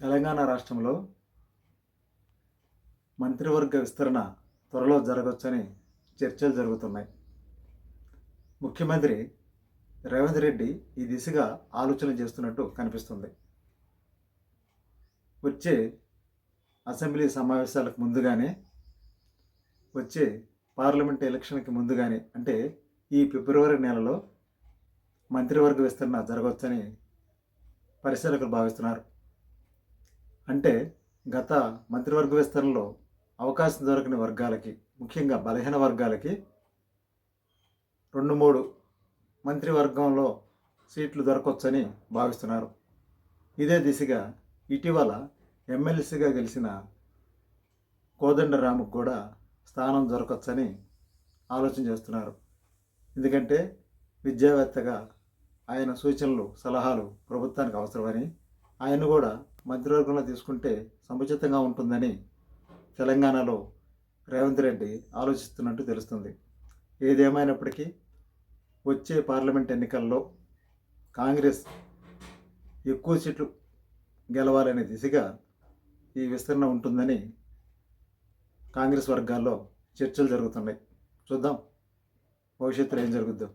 తెలంగాణ రాష్ట్రంలో మంత్రివర్గ విస్తరణ త్వరలో జరగవచ్చని చర్చలు జరుగుతున్నాయి. ముఖ్యమంత్రి రేవంత్ రెడ్డి ఈ దిశగా ఆలోచన చేస్తున్నట్టు కనిపిస్తుంది. వచ్చే అసెంబ్లీ సమావేశాలకు ముందుగానే వచ్చే పార్లమెంట్ ఎలక్షన్కి ముందుగానే అంటే ఈ ఫిబ్రవరి నెలలో మంత్రివర్గ విస్తరణ జరగవచ్చని పరిశీలకులు భావిస్తున్నారు. అంటే గత మంత్రివర్గ విస్తరణలో అవకాశం దొరకని వర్గాలకి ముఖ్యంగా బలహీన వర్గాలకి రెండు మూడు మంత్రివర్గంలో సీట్లు దొరకవచ్చని భావిస్తున్నారు. ఇదే దిశగా ఇటీవల ఎమ్మెల్సీగా గెలిచిన కోదండరాముకు కూడా స్థానం దొరకవచ్చని ఆలోచన చేస్తున్నారు. ఎందుకంటే విద్యావేత్తగా ఆయన సూచనలు సలహాలు ప్రభుత్వానికి అవసరమని ఆయన కూడా మంత్రివర్గంలో తీసుకుంటే సముచితంగా ఉంటుందని తెలంగాణలో రేవంత్ రెడ్డి ఆలోచిస్తున్నట్టు తెలుస్తుంది. ఏదేమైనప్పటికీ వచ్చే పార్లమెంట్ ఎన్నికల్లో కాంగ్రెస్ ఎక్కువ సీట్లు గెలవాలనే దిశగా ఈ విస్తరణ ఉంటుందని కాంగ్రెస్ వర్గాల్లో చర్చలు జరుగుతున్నాయి. చూద్దాం. భవిష్యత్తులో ఏం జరుగుద్దో.